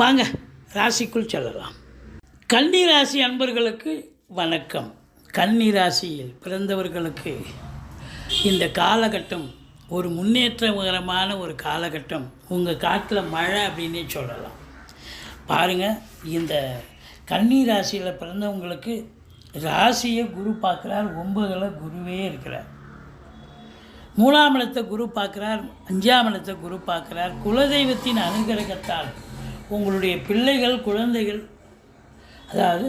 வாங்க ராசிக்குள் செல்லலாம். கன்னி ராசி அன்பர்களுக்கு வணக்கம். கன்னி ராசியில் பிறந்தவர்களுக்கு இந்த காலகட்டம் ஒரு முன்னேற்றகரமான ஒரு காலகட்டம். உங்கள் காட்டில் மழை அப்படின்னே சொல்லலாம். பாருங்கள் இந்த கன்னி ராசியில் பிறந்தவங்களுக்கு ராசியை குரு பார்க்குறார் ஒன்பதில் குருவே இருக்கிறார். மூணாம் இடத்தை குரு பார்க்குறார் அஞ்சாம் இடத்தை குரு பார்க்குறார். குலதெய்வத்தின் அனுகிரகத்தால் உங்களுடைய பிள்ளைகள் குழந்தைகள் அதாவது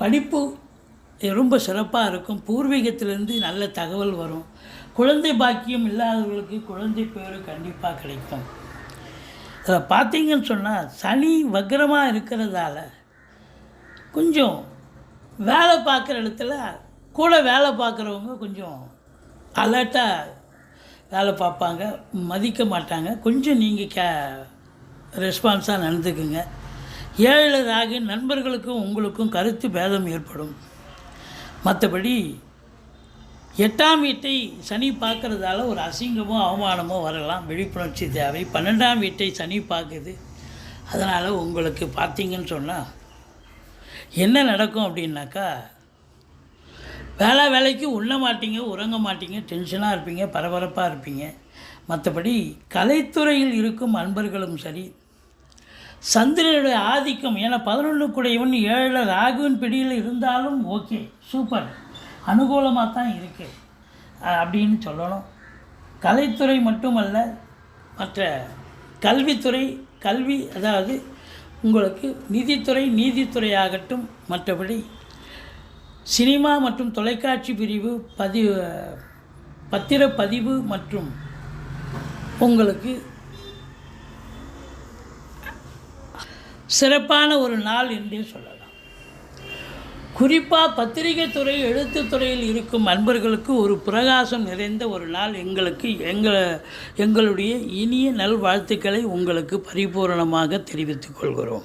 படிப்பு ரொம்ப சிறப்பாக இருக்கும். பூர்வீகத்திலேருந்து நல்ல தகவல் வரும். குழந்தை பாக்கியம் இல்லாதவர்களுக்கு குழந்தை பேர் கண்டிப்பாக கிடைக்கும். அதில் பார்த்தீங்கன்னு சொன்னால் சனி வக்கரமாக இருக்கிறதால கொஞ்சம் வேலை பார்க்குற இடத்துல கூட வேலை பார்க்குறவங்க கொஞ்சம் அலர்ட்டாக வேலை பார்ப்பாங்க மதிக்க மாட்டாங்க. கொஞ்சம் நீங்கள் கே ரெஸ்பான்ஸாக நடந்துக்குங்க. ஏழு நண்பர்களுக்கும் உங்களுக்கும் கருத்து பேதம் ஏற்படும். மற்றபடி எட்டாம் வீட்டை சனி பார்க்குறதால ஒரு அசிங்கமோ அவமானமோ வரலாம். விழிப்புணர்ச்சி தேவை. பன்னெண்டாம் வீட்டை சனி பார்க்குது. அதனால் உங்களுக்கு பார்த்தீங்கன்னு சொன்னால் என்ன நடக்கும் அப்படின்னாக்கா வேலை வேலைக்கு உண்ண மாட்டீங்க உறங்க மாட்டீங்க டென்ஷனாக இருப்பீங்க பரபரப்பாக இருப்பீங்க. மற்றபடி கலைத்துறையில் இருக்கும் அன்பர்களும் சரி சந்திரனுடைய ஆதிக்கம் ஏன்னா பதினொன்று கூடையவன் ஏழில் ராகுவின் பிடியில் இருந்தாலும் ஓகே சூப்பர் அனுகூலமாக தான் இருக்குது அப்படின்னு சொல்லணும். கலைத்துறை மட்டுமல்ல மற்ற கல்வித்துறை கல்வி அதாவது உங்களுக்கு நிதித்துறை நீதித்துறை ஆகட்டும் மற்றபடி சினிமா மற்றும் தொலைக்காட்சி பிரிவு பதிவு பத்திரப்பதிவு மற்றும் உங்களுக்கு சிறப்பான ஒரு நாள் என்றே சொல்லலாம். குறிப்பாக பத்திரிகை துறை எழுத்துத் துறையில் இருக்கும் அன்பர்களுக்கு ஒரு பிரகாசம் நிறைந்த ஒரு நாள் எங்களுக்கு எங்கள் எங்களுடைய இனிய நல்வாழ்த்துக்களை உங்களுக்கு பரிபூரணமாக தெரிவித்துக் கொள்கிறோம்.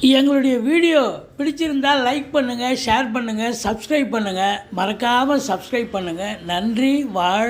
எங்களுடைய வீடியோ பிடிச்சிருந்தால் லைக் பண்ணுங்கள் ஷேர் பண்ணுங்கள் சப்ஸ்கிரைப் பண்ணுங்கள் மறக்காமல் சப்ஸ்கிரைப் பண்ணுங்கள் நன்றி வாழ்